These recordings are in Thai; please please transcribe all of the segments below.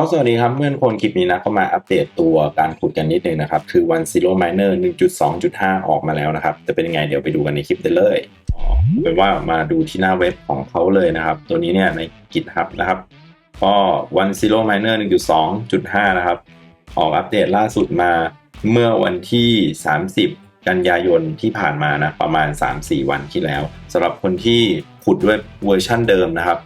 ก็สวัสดีครับเมื่อนคนคลิปนี้นะก็มาอัปเดตตัวการขุดกันนิดนึงนะครับ คือ One Zero Miner 1.2.5 ออกมาแล้วนะครับ จะเป็นยังไงเดี๋ยวไปดูกันในคลิปได้เลยอ๋อเป็นว่ามาดูที่หน้าเว็บของเขาเลยนะครับ ตัวนี้เนี่ยใน GitHub นะครับก็ One Zero Miner 1.2.5 นะครับ ออกอัปเดตล่าสุดมาเมื่อวันที่ 30 กันยายนที่ผ่านมานะประมาณ 3-4 วันที่แล้วสำหรับคนที่ขุดด้วยเวอร์ชันเดิมนะครับ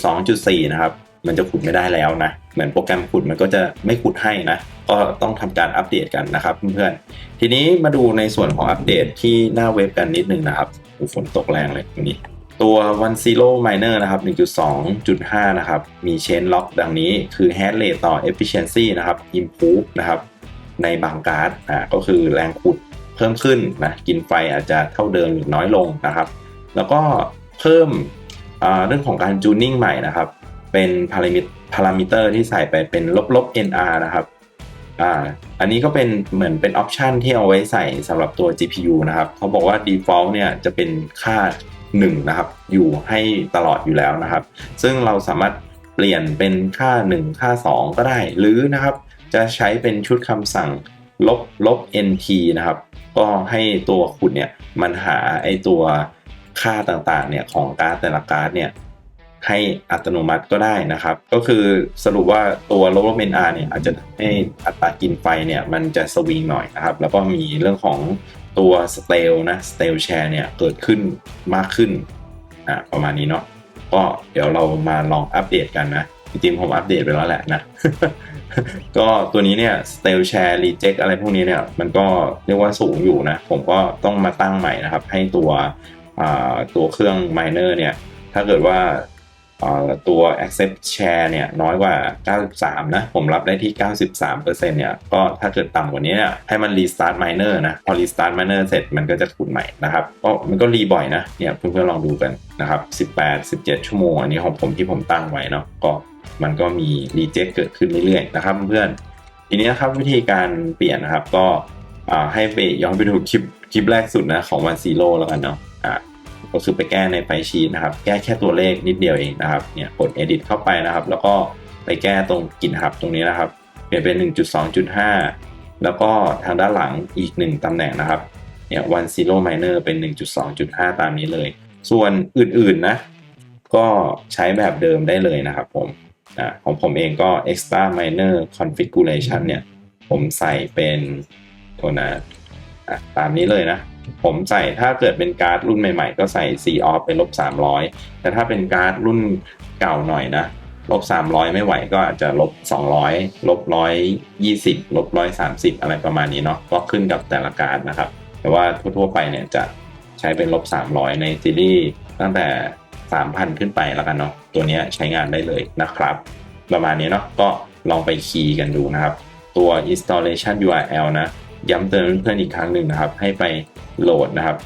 1.2.4 นะครับ มันจะขุดไม่ได้แล้วนะ เหมือนโปรแกรมขุดมันก็จะไม่ขุดให้นะ ก็ต้องทำการอัปเดตกันนะครับเพื่อนๆ ทีนี้มาดูในส่วนของอัปเดตที่หน้าเว็บกันนิดนึงนะครับอู้ฝนตกแรงเลยตรงนี้ ตัว One Zero Miner นะครับ 1.2.5 นะครับ มี Chain Lock ดังนี้คือ Hash Rate ต่อ Efficiency นะครับ Improve นะครับ ในบางการ์ดอ่าก็คือแรงขุดเพิ่มขึ้นนะ กินไฟอาจจะเท่าเดิมหรือน้อยลงนะครับ แล้วก็เพิ่มเรื่องของการจูนนิ่งใหม่นะครับ เป็นพารามิพารามิเตอร์ที่ใส่ไปเป็นลบลบ NR นะครับอ่าอันนี้ก็เป็นเหมือนเป็นออปชันที่เอาไว้ใส่สำหรับตัว GPU นะครับเขาบอกว่า default เนี่ยจะเป็นค่า 1 นะครับ อยู่ให้ตลอดอยู่แล้วนะครับ ซึ่งเราสามารถเปลี่ยนเป็นค่า 1 ค่า 2 ก็ได้ หรือนะครับ จะใช้เป็นชุดคำสั่งลบลบ nt นะครับ ก็ให้ตัวคุณเนี่ยมันหาไอตัวค่าต่างๆเนี่ยของการ์ดแต่ละการ์ดเนี่ย ให้อัตโนมัติก็ได้นะครับ ก็คือสรุปว่าตัวโลบลบ nr เนี่ยอาจจะให้อัตรากินไฟเนี่ยมันจะสวิงหน่อยนะครับ แล้วก็มีเรื่องของตัวสเตลนะสเตลแชร์เนี่ยเกิดขึ้นมากขึ้นอ่าประมาณนี้เนาะก็เดี๋ยวเรามาลองอัปเดตกันนะจริงๆผมอัปเดตไปแล้วแหละนะ ก็ตัวนี้เนี่ย stale share reject อะไรพวกนี้เนี่ยมันก็เรียกว่าสูงอยู่นะ ผมก็ต้องมาตั้งใหม่นะครับ ให้ตัวตัวเครื่อง miner เนี่ย ถ้าเกิดว่า ตัว accept share เนี่ยน้อยกว่า 93 นะ ผมรับได้ที่ 93%เนี่ยก็ถ้าเกิดต่ำกว่านี้เนี่ยให้มัน restart miner นะ พอ restart miner เสร็จมันก็จะขุดใหม่นะครับก็มันก็รีบ่อยนะเนี่ยเพื่อนๆลองดูกันนะครับ 18 17 ชั่วโมงอันนี้ของผมที่ผมตั้งไว้เนาะก็มันก็มีรีเจ็คเกิดขึ้นเรื่อยๆนะครับเพื่อนทีนี้นะครับวิธีการเปลี่ยนนะครับก็ให้ไปย้อนไปดูคลิปคลิปแรกสุดนะของวันซีโร่แล้วกันเนาะอ่า ก็คือไปแก้ในไฟชีนะครับ แก้แค่ตัวเลขนิดเดียวเองนะครับ เนี่ยกด edit เข้าไปนะครับ แล้วก็ไปแก้ตรงกินหับตรงนี้นะครับ เปลี่ยนเป็น 1.2.5 แล้วก็ทางด้านหลังอีก 1ตำแหน่งนะครับ เนี่ย one zero miner เป็น 1.2.5 ตามนี้เลย ส่วนอื่นๆนะ ก็ใช้แบบเดิมได้เลยนะครับผมอของผมเองก็ extra minor configuration เนี่ย ผมใส่เป็นตัวนะตามนี้เลยนะ ผมใส่ถ้าเกิดเป็นการ์ดรุ่นใหม่ๆ ก็ใส่ C off เป็นลบ300 แต่ถ้าเป็นการ์ดรุ่นเก่าหน่อยนะลบ300 ไม่ไหวก็อาจจะลบ 200ลบ120ลบ130 อะไรประมาณนี้เนาะก็ขึ้นกับแต่ละการ์ดนะครับ แต่ว่าทั่วๆไปเนี่ยจะใช้เป็นลบ300 ในซีรีส์ตั้งแต่ 3,000 ขึ้นไปแล้วกันเนาะตัวนี้ใช้งานได้เลยนะครับ ประมาณนี้เนาะก็ลองไปคีย์กันดูนะครับ ตัว installation URL นะ ย้ำเตือนเพื่อนๆอีกครั้งหนึ่งนะครับ ให้ไปโหลดนะครับ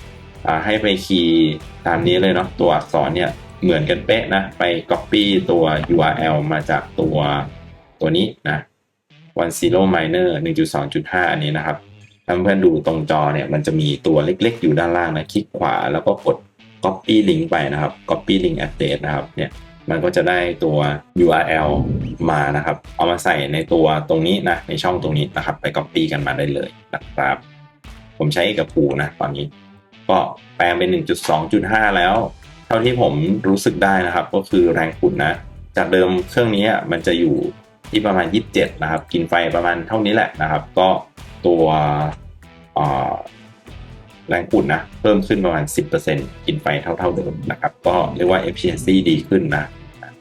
ให้ไปคีย์ตามนี้เลยเนาะตัวอักษรเนี่ยเหมือนกันเป๊ะนะ ไป copy ตัว URL มาจากตัวตัวนี้นะ one zero miner 1.2.5 อันนี้นะครับถ้าเพื่อนดูตรงจอเนี่ยมันจะมีตัวเล็กๆ อยู่ด้านล่างนะ คลิกขวาแล้วก็กด copy link ไปนะครับ copy link address นะครับเนี่ย มันก็จะได้ตัว URL มานะครับ เอามาใส่ในตัวตรงนี้นะ ในช่องตรงนี้นะครับ ไป copy กันมาได้เลยนะครับ ผมใช้กับปูนะตอนนี้ ก็แปลงเป็น 1.2.5 แล้ว เท่าที่ผมรู้สึกได้นะครับ ก็คือแรงขุดนะ จากเดิมเครื่องนี้มันจะอยู่ที่ประมาณ 27 นะครับ กินไฟประมาณเท่านี้แหละนะครับ ก็ตัว แรงขุดนะเพิ่มขึ้นประมาณ 10%กินไฟเท่าๆเดิมนะครับ ก็เรียกว่า efficiency ดีขึ้นนะ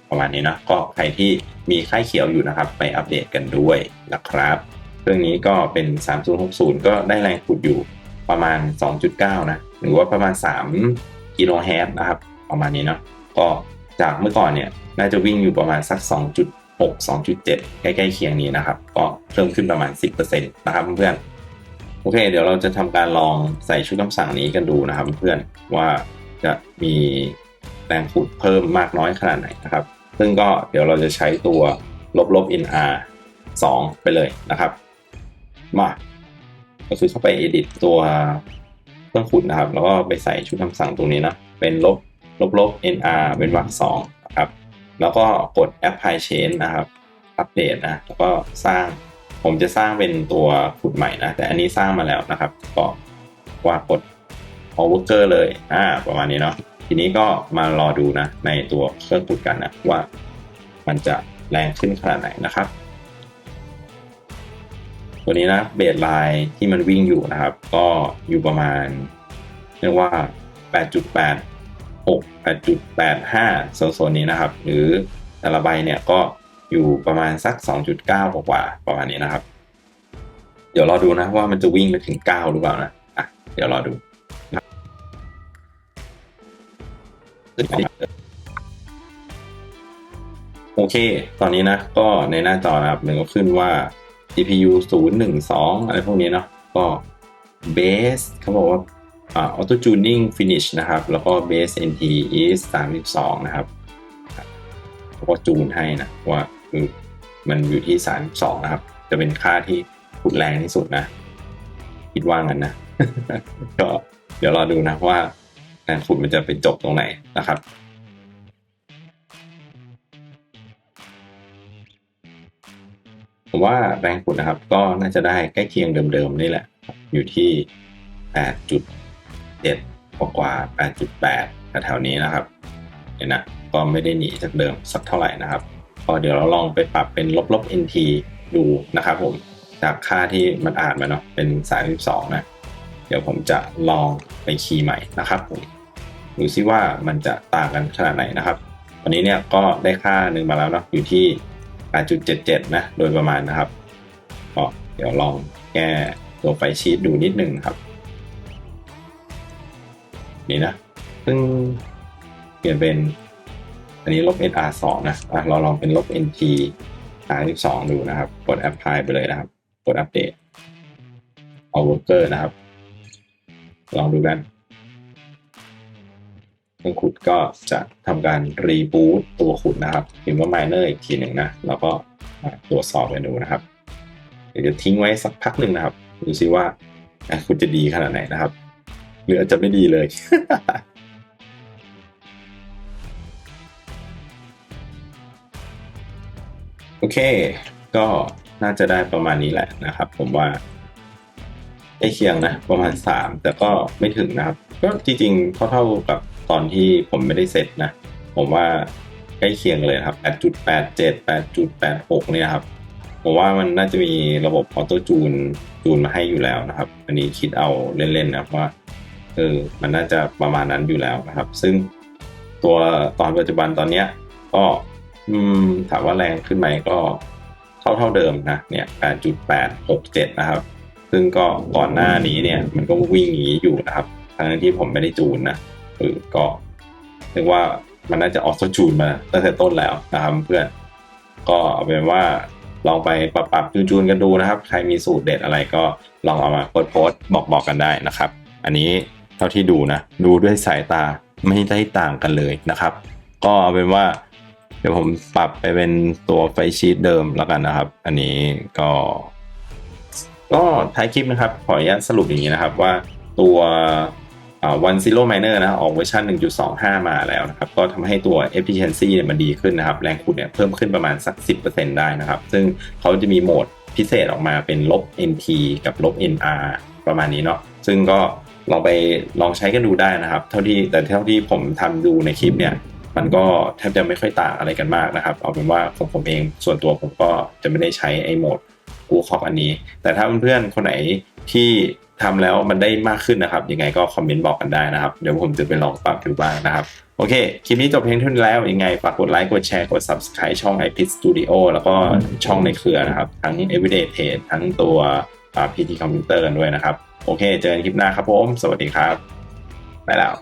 ประมาณนี้นะก็ใครที่มีค่ายเขียวอยู่นะครับ ไปอัปเดตกันด้วยนะครับเรื่องนี้ก็เป็น 3060 ก็ได้แรงขุดอยู่ประมาณ 2.9 นะ หรือว่าประมาณ 3 กิโลเฮิรตซ์นะครับ ประมาณนี้เนาะก็จากเมื่อก่อนเนี่ย น่าจะวิ่งอยู่ประมาณสัก 2.6 2.7 ใกล้ๆเคียงนี้นะครับ ก็เพิ่มขึ้นประมาณ 10%นะครับเพื่อน โอเค เดี๋ยวเราจะทำการลองใส่ชุดคำสั่งนี้กันดูนะครับ เพื่อนว่าจะมีแรงขุดเพิ่มมากน้อยขนาดไหนนะครับ ซึ่งก็เดี๋ยวเราจะใช้ตัวลบลบ nr 2 ไปเลยนะครับ มาก็คือเข้าไป edit ตัวเครื่องขุดนะครับ แล้วก็ไปใส่ชุดคำสั่งตรงนี้นะ เป็นลบลบลบ nr เป็นวรรคสองนะครับ แล้วก็กด apply change นะครับ อัปเดตนะ แล้วก็สร้าง ผมจะสร้างเป็นตัวขุดใหม่นะ แต่อันนี้สร้างมาแล้วนะครับ ก็ว่ากด overworker เลย อ่า ประมาณนี้เนาะ ทีนี้ก็มารอดูนะ ในตัวเครื่องขุดกันนะ ว่ามันจะแรงขึ้นขนาดไหนนะครับ ตัวนี้นะ เบสไลน์ที่มันวิ่งอยู่นะครับ ก็อยู่ประมาณ เรียกว่า 8.86 8.85โซนๆนี้นะครับ หรือแต่ละใบเนี่ยก็ อยู่ประมาณสัก 2.9 กว่าๆประมาณนี้นะครับ เดี๋ยวรอดูนะว่ามันจะวิ่งไปถึง 9 หรือเปล่านะอะเดี๋ยวรอดูโอเค ตอนนี้นะ ก็ในหน้าจอนะครับมันก็ขึ้นว่า CPU 012 อะไรพวกนี้เนาะก็ base เขาบอกว่าอ่า auto tuning finish นะครับ แล้วก็ base NT is 32 นะครับ เขาก็จูนให้นะว่าคือมันอยู่ที่32นะครับ จะเป็นค่าที่ขุดแรงที่สุดนะ คิดว่างั้นนะก็เดี๋ยวรอดูนะว่าการขุดมันจะเป็นจบตรงไหนนะครับผมว่าแรงขุดนะครับ ก็น่าจะได้ใกล้เคียงเดิมๆนี่แหละ อยู่ที่ 8.7กว่ากว่า8.8แถวๆนี้นะครับเนี่ยนะ ก็ไม่ได้หนีจากเดิมสักเท่าไหร่นะครับก็เดี๋ยวเราลองไปปรับเป็นลบๆ NT ดูนะครับผมจากค่าที่มันอ่านมาเนาะเป็น 32 นะ เดี๋ยวผมจะลองไปคีย์ใหม่นะครับผมดูซิว่ามันจะต่างกันขนาดไหนนะครับวันนี้เนี่ยก็ได้ค่าหนึ่งมาแล้วเนาะอยู่ที่ 8.77 นะโดยประมาณนะครับก็เดี๋ยวลองแก้ตัวไฟชีตดูนิดนึงครับ นี่นะซึ่งเปลี่ยนเป็น อันนี้ลบ NR 2 นะอะเราลองเป็นลบ NT 32ดูนะครับ กด apply ไปเลยนะครับ กดอัปเดตเอา worker นะครับ ลองดูกันเครื่องขุดก็จะทำการรีบูตตัวขุดนะครับพิมพ์ว่า miner อีกทีหนึ่งนะ แล้วก็ตรวจสอบกันดูนะครับ เดี๋ยวจะทิ้งไว้สักพักหนึ่งนะครับ ดูซิว่าคุณจะดีขนาดไหนนะครับ หรืออาจจะไม่ดีเลย โอเค ก็น่าจะได้ประมาณนี้แหละนะครับ ผมว่าใกล้เคียงนะ ประมาณ3แต่ก็ไม่ถึงนะครับ ก็จริงๆเท่าๆกับตอนที่ผมไม่ได้เสร็จนะ ผมว่าใกล้เคียงเลยครับ 8.87 8.86 เนี่ยครับ ผมว่ามันน่าจะมีระบบออโต้จูนจูนมาให้อยู่แล้วนะครับ อันนี้คิดเอาเล่นๆนะว่าเออมันน่าจะประมาณนั้นอยู่แล้วนะครับ ซึ่งตัวตอนปัจจุบันตอนเนี้ยก็ อืม ถามว่าแรงขึ้นไหมก็เท่าเท่าเดิมนะ เนี่ย 8.867 นะครับ ซึ่งก็ก่อนหน้านี้เนี่ย มันก็วิ่งหนีอยู่นะครับ ทั้งที่ผมไม่ได้จูนนะเออก็เรียกว่ามันน่าจะออโต้จูนมาตั้งแต่ต้นแล้วนะครับเพื่อนก็เอาเป็นว่าลองไปปรับปรับจูนๆกันดูนะครับ ใครมีสูตรเด็ดอะไรก็ลองเอามาโพสต์โพสบอกบอกกันได้นะครับ อันนี้เท่าที่ดูนะ ดูด้วยสายตาไม่ได้ต่างกันเลยนะครับ ก็เอาเป็นว่า ดี๋ยวผมปรับไปเป็นตัวไฟชีตเดิมแล้วกันนะครับ อันนี้ก็ ก็ท้ายคลิปนะครับ ขออนุญาตสรุปอย่างนี้นะครับว่าตัววันซีโร่ไมเนอร์นะออกเวอร์ชัน1.25 มาแล้วนะครับ ก็ทำให้ตัว efficiency เนี่ยมันดีขึ้นนะครับ แรงขุดเนี่ยเพิ่มขึ้นประมาณสัก 10%ได้นะครับ ซึ่งเขาจะมีโหมดพิเศษออกมาเป็นลบ NT กับลบ NR ประมาณนี้เนาะซึ่งก็ลองไปลองใช้กันดูได้นะครับ เท่าที่แต่เท่าที่ผมทำดูในคลิปเนี่ย มันก็แทบจะไม่ค่อยต่างอะไรกันมากนะครับ เอาเป็นว่าของผมเองส่วนตัวผมก็จะไม่ได้ใช้ไอ้โหมดกูคอกอันนี้ แต่ถ้าเพื่อนๆคนไหนที่ทำแล้วมันได้มากขึ้นนะครับ ยังไงก็คอมเมนต์บอกกันได้นะครับ เดี๋ยวผมจะไปลองปรับดูบ้างนะครับ โอเค คลิปนี้จบเพียงเท่านี้แล้ว ยังไงฝากกดไลค์ กดแชร์ กด subscribe ช่อง iPit Studio แล้วก็ช่องในเครือนะครับ ทั้ง Everyday Trade ทั้งตัว PT Computer กันด้วยนะครับ โอเค เจอกันคลิปหน้าครับผม สวัสดีครับ ไปแล้ว